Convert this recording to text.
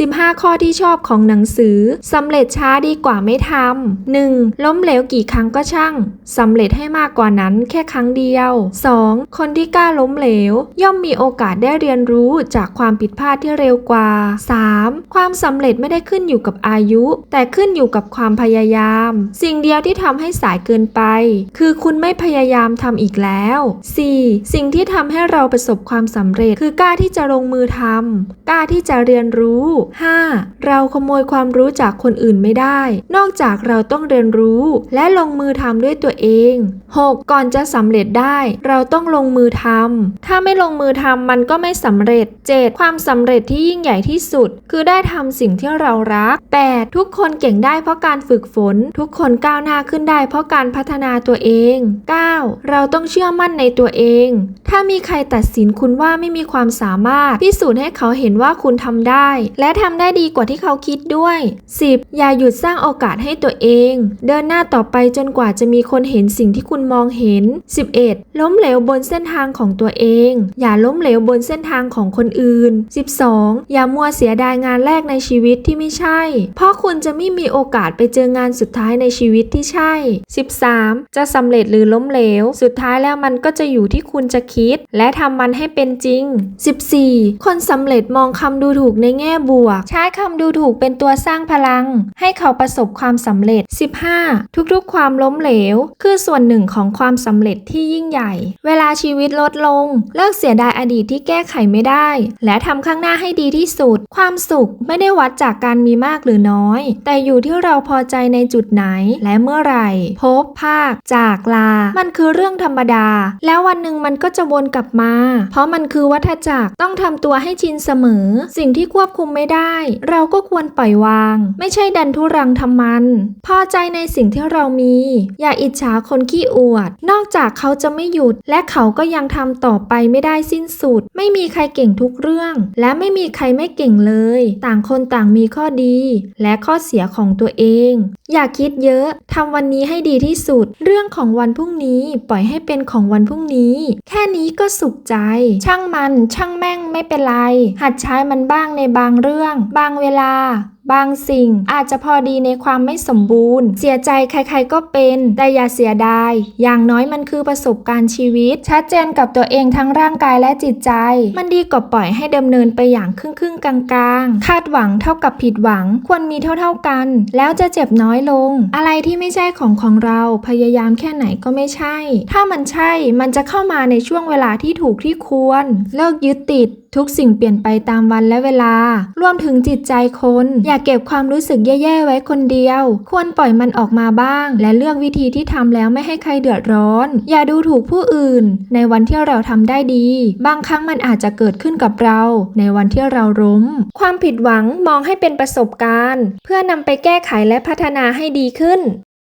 15 ข้อที่ชอบของหนังสือสำเร็จช้าดีกว่าไม่ทำ 1. ล้มเหลวกี่ครั้งก็ช่างสำเร็จให้มากกว่านั้นแค่ครั้งเดียว 2. คนที่กล้าล้มเหลว ย่อมมีโอกาสได้เรียนรู้จากความผิดพลาดที่เร็วกว่า 3. ความสำเร็จไม่ได้ขึ้นอยู่กับอายุ แต่ขึ้นอยู่กับความพยายาม สิ่งเดียวที่ทำให้สายเกินไป คือคุณไม่พยายามทำอีกแล้ว 4. สิ่งที่ทำให้เราประสบความสำเร็จ คือกล้าที่จะลงมือทำกล้าที่จะเรียนรู้ 5. เราขโมยความรู้จากคนอื่นไม่ได้ นอกจากเราต้องเรียนรู้และลงมือทำด้วยตัวเอง 6. ก่อนจะสำเร็จได้ เราต้องลงมือทำถ้าไม่ลงมือทำมันก็ไม่สำเร็จ 7. ความสำเร็จที่ยิ่งใหญ่ที่สุด คือได้ทำสิ่งที่เรารัก 8. ทุกคนเก่งได้เพราะการฝึกฝน ทุกคนก้าวหน้าขึ้นได้เพราะการพัฒนาตัวเอง 9. เราต้องเชื่อมั่นในตัวเอง ถ้ามีใครตัดสินคุณว่าไม่มีความสามารถพิสูจน์ให้เขาเห็นว่าคุณทำได้ และทำได้ดีกว่าที่เขาคิดด้วย 10. อย่าหยุดสร้างโอกาสให้ตัวเอง เดินหน้าต่อไปจนกว่าจะมีคนเห็นสิ่งที่คุณมองเห็น 11. ล้มเหลวบนเส้นทางของตัวเอง อย่าล้มเหลวบนเส้นทางของคนอื่น 12. อย่ามัวเสียดายงานแรกในชีวิตที่ไม่ใช่ เพราะคุณจะไม่มีโอกาสไปเจองานสุดท้ายในชีวิตที่ใช่ 13. จะสำเร็จหรือล้มเหลว สุดท้ายแล้วมันก็จะอยู่ที่คุณจะคิด และทำมันให้เป็นจริง 14. คนสำเร็จมองคำดูถูกในแง่บวก ใช้คำดูถูกเป็นตัวสร้างพลัง ให้เขาประสบความสำเร็จ 15. ทุกๆ ความล้มเหลว คือส่วนหนึ่งของความสำเร็จที่ยิ่งใหญ่ เวลาชีวิตลดลง เลิกเสียดายอดีตที่แก้ไขไม่ได้ และทำข้างหน้าให้ดีที่สุด ความสุขไม่ได้วัดจากการมีมากหรือน้อย แต่อยู่ที่เราพอใจในจุดไหนและเมื่อไหร่ พบภาค จากลา มันคือเรื่องธรรมดา แล้ววันหนึ่งมันก็จะวนกลับมา เพราะมันคือวัฏจักรต้องทำตัวให้ชินเสมอ สิ่งที่ควบคุมไม่ไม่ได้ เราก็ควรปล่อยวาง ไม่ใช่ดันทุรังทำมัน พอใจในสิ่งที่เรามี อย่าอิจฉาคนขี้อวด นอกจากเขาจะไม่หยุด และเขาก็ยังทำต่อไปไม่ได้สิ้นสุด ไม่มีใครเก่งทุกเรื่อง และไม่มีใครไม่เก่งเลย ต่างคนต่างมีข้อดี และข้อเสียของตัวเอง อย่าคิดเยอะทำวันนี้ให้ดีที่สุด เรื่องของวันพรุ่งนี้ปล่อยให้เป็นของวันพรุ่งนี้ แค่นี้ก็สุขใจ ช่างมัน ช่างแม่งไม่เป็นไร หัดใช้มันบ้างในบางเรื่องบางเวลาบางสิ่งอาจจะพอดีในความไม่สมบูรณ์ เสียใจใครๆก็เป็นแต่อย่าเสียดาย อย่างน้อยมันคือประสบการณ์ชีวิต ชัดเจนกับตัวเองทั้งร่างกายและจิตใจ มันดีกว่าปล่อยให้ดำเนินไปอย่างครึ่งๆกลางๆ คาดหวังเท่ากับผิดหวังควรมีเท่าๆกัน แล้วจะเจ็บน้อยลง อะไรที่ไม่ใช่ของของเราพยายามแค่ไหนก็ไม่ใช่ ถ้ามันใช่มันจะเข้ามาในช่วงเวลาที่ถูกที่ควร เลิกยึดติด ทุกสิ่งเปลี่ยนไปตามวันและเวลารวมถึงจิตใจคนอย่าเก็บความรู้สึกแย่ๆไว้คนเดียว ควรปล่อยมันออกมาบ้าง และเลือกวิธีที่ทำแล้วไม่ให้ใครเดือดร้อน อย่าดูถูกผู้อื่น ในวันที่เราทำได้ดี บางครั้งมันอาจจะเกิดขึ้นกับเรา ในวันที่เราล้ม ความผิดหวังมองให้เป็นประสบการณ์ เพื่อนำไปแก้ไขและพัฒนาให้ดีขึ้น